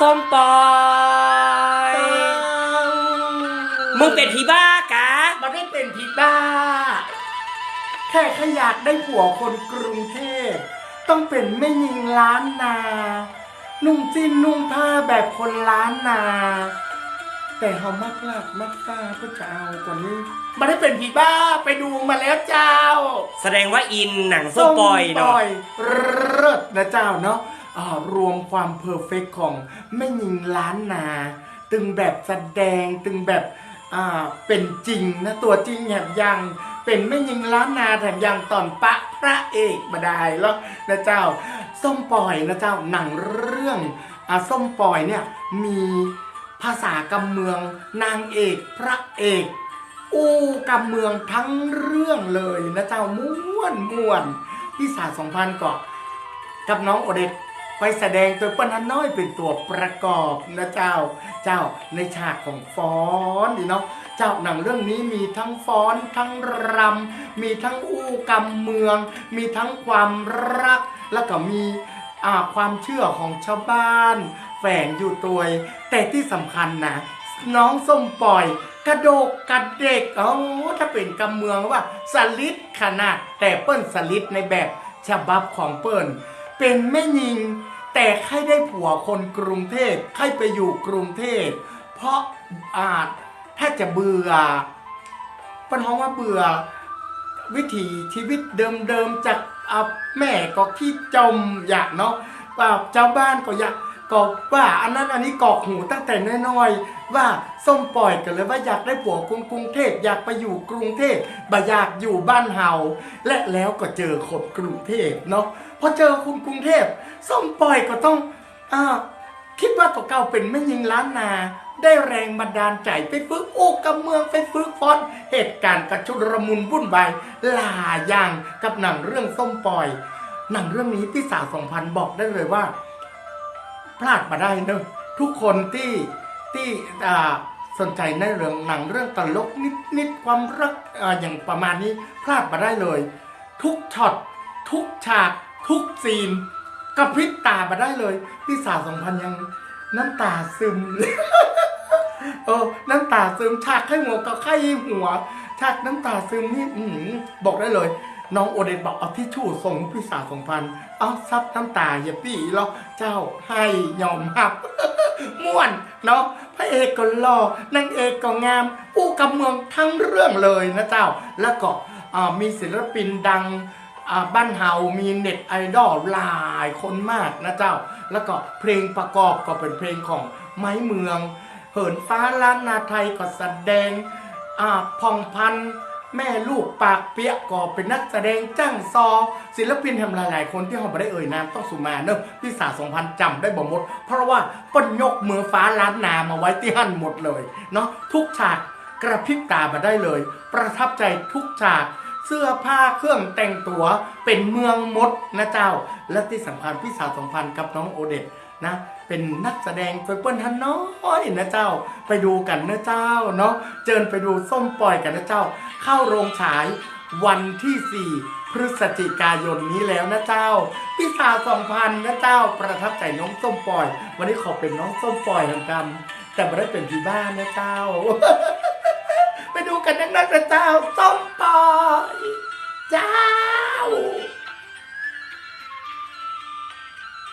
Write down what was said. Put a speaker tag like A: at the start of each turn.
A: ส้มปอย มึงเป็นผีบ้ากะ
B: มาได้เป็นผีบ้า แค่แค่อยากได้ผัวคนกรุงเทพต้องเป็นแม่ยิงล้านนา นุ่งจิ้นนุ่งผ้าแบบคนล้านนา แต่เขามักลากมักซ่าเพื่อจะเอากว่านี้มาได้เป็นผีบ้าไปดูมาแล้วเจ้า
A: แสดงว่าอินหนังส้มปอย
B: ส้ม
A: เนาะ
B: เลิศนะเจ้าเนาะอ่า รวมความเพอร์เฟกของแม่ยิงล้านนา ตึงแบบแสดงตึงแบบอ่าเป็นจริงนะตัวจริงแถมยังเป็นแม่ยิงล้านนาแถมยังตอนปะพระเอกมาได้แล้วนะเจ้าส้มปล่อยนะเจ้าหนังเรื่องอ่าส้มปล่อยเนี่ยมีภาษากำเมืองนางเอกพระเอกอู้กำเมืองทั้งเรื่องเลยนะเจ้าม่วนม่วนพี่สาวสองพันก็กับน้องโอเดต ไปแสดงตัวเปิ้ลฮันน้อยเป็นตัวประกอบนะเจ้า เจ้าในฉากของฟ้อนดีเนาะเจ้าหนังเรื่องนี้มีทั้งฟ้อนทั้งรำมีทั้งอู้กำเมือง มีทั้งความรัก แล้วก็มีความเชื่อของชาวบ้าน แฝงอยู่ตัว แต่ที่สำคัญนะน้องส้มปล่อย กระโดกกระเด็กโอ้ถ้าเป็นกำเมืองว่าสลิดขนาดแต่เปิ้นสลิดในแบบฉบับของเปิ้นเป็นแม่ยิง แต่ใครได้ผัวคนกรุงเทพใครไปอยู่กรุงเทพเพราะอาจถ้าจะเบื่อปัญหาว่าเบื่อ วิถีชีวิตเดิมๆจากแม่ก็ขี้จมอยากเนาะว่าเจ้าบ้านก็อยากก็ว่าอันนั้นอันนี้กอกหูตั้งแต่น้อยๆว่าส้มปล่อยกันเลยว่าอยากได้ผัวคนกรุงเทพอยากไปอยู่กรุงเทพบ่อยากอยู่บ้านเฮาและแล้วก็เจอคนกรุงเทพเนาะ พอเจอคนกรุงเทพส้มปล่อยก็ต้องอคิดว่าตัวเก่าเป็นแม่ยิงล้านนา ได้แรงบันดาลใจไปฝึกโอ้กับเมืองไปฝึกฟอน เหตุการณ์กระชุดระมุนวุ่นวายหลายอย่างกับหนังเรื่องส้มปล่อย หนังเรื่องนี้พี่สาวสองพันบอกได้เลยว่า พลาดมาได้เนอะทุกคนที่ที่อ่าสนใจในเรื่องหนังเรื่องตลกนิดนิดความรักออย่างประมาณนี้พลาดมาได้เลย ทุกช็อตทุกฉาก ทุกซีนกระพริบตามาได้เลย พี่สาวสองพันยังน้ำตาซึม เออ น้ำตาซึมฉากไข้หัวกับไข้หัวฉากน้ำตาซึมนี่อืบอกได้เลย น้องโอเดนบอกเอาที่ชู่ส่งพี่สาวสองพันเอาซับน้ำตาอย่าปี้แล้วเจ้าให้ยอมรับม่วนเนาะพระเอกก็หล่อนางเอกก็งามอู้กับเมืองทั้งเรื่องเลยนะเจ้า แล้วก็มีศิลปินดัง บ้านเฮามีเน็ตไอดอลหลายคนมากนะเจ้า แล้วก็เพลงประกอบก็เป็นเพลงของไม้เมือง เหินฟ้าล้านนาไทยก็แสดงอ่าพองพันแม่ลูกปากเปียกก็เป็นนักแสดงจ้างซอ ศิลปินทำหลายๆคนที่เขาไม่ได้เอ่ยนามต้องสุมาเนอะพี่สาวสองพันจำได้บ่หมด เพราะว่าเปิ้นยกมือฟ้าล้านนามาไว้ที่หั่นหมดเลยเนาะทุกฉากกระพริบตามาได้เลย ประทับใจทุกฉาก เสื้อผ้าเครื่องแต่งตัวเป็นเมืองมดนะเจ้า และที่สำคัญพี่สาวสองพันกับน้องโอเดตนะเป็นนักแสดงตัวเปิ้ลทันน้อยนะเจ้า ไปดูกันนะเจ้าเนาะเจิญไปดูส้มปล่อยกันนะเจ้า เข้าโรงฉายวันที่ 4 พฤศจิกายนนี้แล้วนะเจ้าพี่สาวสองพันนะเจ้า ประทับใจน้องส้มปล่อย วันนี้ขอเป็นน้องส้มปล่อยเหมือนกัน แต่ไม่ได้เป็นที่บ้านนะเจ้า ไปดูกันนักๆนะเจ้าส้ม